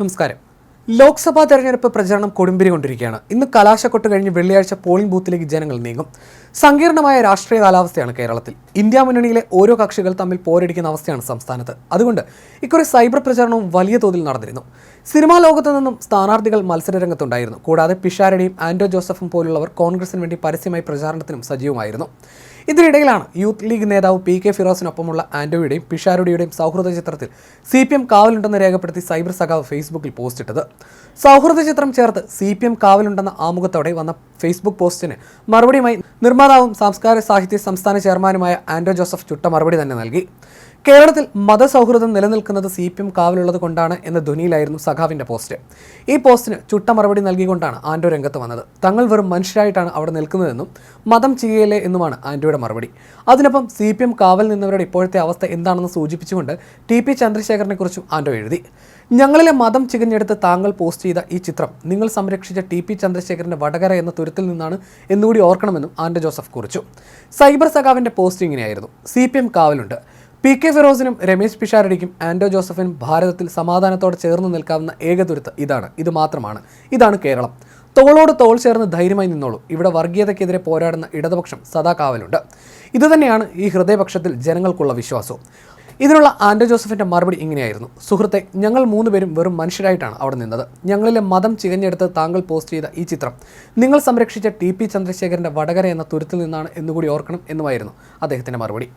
നമസ്കാരം. ലോക്സഭാ തെരഞ്ഞെടുപ്പ് പ്രചരണം കൊടുമ്പിരി കൊണ്ടിരിക്കുകയാണ്. ഇന്ന് കലാശക്കൊട്ട് കഴിഞ്ഞ് വെള്ളിയാഴ്ച പോളിംഗ് ബൂത്തിലേക്ക് ജനങ്ങൾ നീങ്ങും. സങ്കീർണമായ രാഷ്ട്രീയ കാലാവസ്ഥയാണ് കേരളത്തിൽ. ഇന്ത്യ മുന്നണിയിലെ ഓരോ കക്ഷികൾ തമ്മിൽ പോരടിക്കുന്ന അവസ്ഥയാണ് സംസ്ഥാനത്ത്. അതുകൊണ്ട് ഇക്കുറി സൈബർ പ്രചരണവും വലിയ തോതിൽ നടന്നിരുന്നു. സിനിമാ ലോകത്തു നിന്നും സ്ഥാനാർത്ഥികൾ മത്സരരംഗത്തുണ്ടായിരുന്നു. കൂടാതെ പിഷാരടിയും ആന്റോ ജോസഫും പോലുള്ളവർ കോൺഗ്രസിന് വേണ്ടി പരസ്യമായി പ്രചാരണത്തിനും സജീവമായിരുന്നു. ഇതിനിടയിലാണ് യൂത്ത് ലീഗ് നേതാവ് പി കെ ഫിറോസിനൊപ്പമുള്ള ആൻഡോയുടെയും പിഷാരുടിയുടെയും സൗഹൃദ ചിത്രത്തിൽ സി പി എം കാവലുണ്ടെന്ന് രേഖപ്പെടുത്തി സൈബർ സഖാവ് ഫേസ്ബുക്കിൽ പോസ്റ്റ് ഇട്ടത്. സൗഹൃദ ചിത്രം ചേർത്ത് സി പി എം കാവലുണ്ടെന്ന ആമുഖത്തോടെ വന്ന ഫേസ്ബുക്ക് പോസ്റ്റിന് മറുപടിയുമായി നിർമ്മാതാവും സാംസ്കാരിക സാഹിത്യ സംസ്ഥാന ചെയർമാനുമായ ആന്റോ ജോസഫ് ചുട്ട മറുപടി തന്നെ നൽകി. കേരളത്തിൽ മതസൗഹൃദം നിലനിൽക്കുന്നത് സി പി എം കാവലുള്ളത് കൊണ്ടാണ് എന്ന ധ്വനിയിലായിരുന്നു സഖാവിന്റെ പോസ്റ്റ്. ഈ പോസ്റ്റിന് ചുട്ട മറുപടി നൽകിക്കൊണ്ടാണ് ആൻഡോ രംഗത്ത് വന്നത്. തങ്ങൾ വെറും മനുഷ്യരായിട്ടാണ് അവിടെ നിൽക്കുന്നതെന്നും മതം ചെയ്യലേ എന്നുമാണ് ആൻഡോയുടെ മറുപടി. അതിനൊപ്പം സി പി എം കാവൽ നിന്നവരുടെ ഇപ്പോഴത്തെ അവസ്ഥ എന്താണെന്ന് സൂചിപ്പിച്ചുകൊണ്ട് ടി പി ചന്ദ്രശേഖരനെ കുറിച്ചും ആൻഡോ എഴുതി. ഞങ്ങളിലെ മതം ചികഞ്ഞെടുത്ത് താങ്കൾ പോസ്റ്റ് ചെയ്ത ഈ ചിത്രം നിങ്ങൾ സംരക്ഷിച്ച ടി പി ചന്ദ്രശേഖരന്റെ വടകര എന്ന തുരുത്തിൽ നിന്നാണ് എന്നുകൂടി ഓർക്കണമെന്നും ആൻഡോ ജോസഫ് കുറിച്ചു. സൈബർ സഖാവിന്റെ പോസ്റ്റ് ഇങ്ങനെയായിരുന്നു. സി പി എം കാവലുണ്ട്. പി കെ ഫിറോസിനും രമേശ് പിഷാരടിക്കും ആൻഡോ ജോസഫിനും ഭാരതത്തിൽ സമാധാനത്തോടെ ചേർന്ന് നിൽക്കാവുന്ന ഏക തുരുത്ത് ഇതാണ്. ഇത് മാത്രമാണ്. ഇതാണ് കേരളം. തോളോട് തോൾ ചേർന്ന് ധൈര്യമായി നിന്നോളൂ. ഇവിടെ വർഗീയതയ്ക്കെതിരെ പോരാടുന്ന ഇടതുപക്ഷം സദാ കാവലുണ്ട്. ഇതുതന്നെയാണ് ഈ ഹൃദയപക്ഷത്തിൽ ജനങ്ങൾക്കുള്ള വിശ്വാസവും. ഇതിനുള്ള ആൻഡോ ജോസഫിന്റെ മറുപടി ഇങ്ങനെയായിരുന്നു. സുഹൃത്തെ ഞങ്ങൾ മൂന്നുപേരും വെറും മനുഷ്യരായിട്ടാണ് അവിടെ നിന്നത്. ഞങ്ങളിലെ മതം ചികഞ്ഞെടുത്ത് താങ്കൾ പോസ്റ്റ് ചെയ്ത ഈ ചിത്രം. നിങ്ങൾ സംരക്ഷിച്ച ടി പി ചന്ദ്രശേഖരന്റെ വടകര എന്ന തുരുത്തിൽ നിന്നാണ് എന്നുകൂടി ഓർക്കണം എന്നുമായിരുന്നു അദ്ദേഹത്തിന്റെ മറുപടി.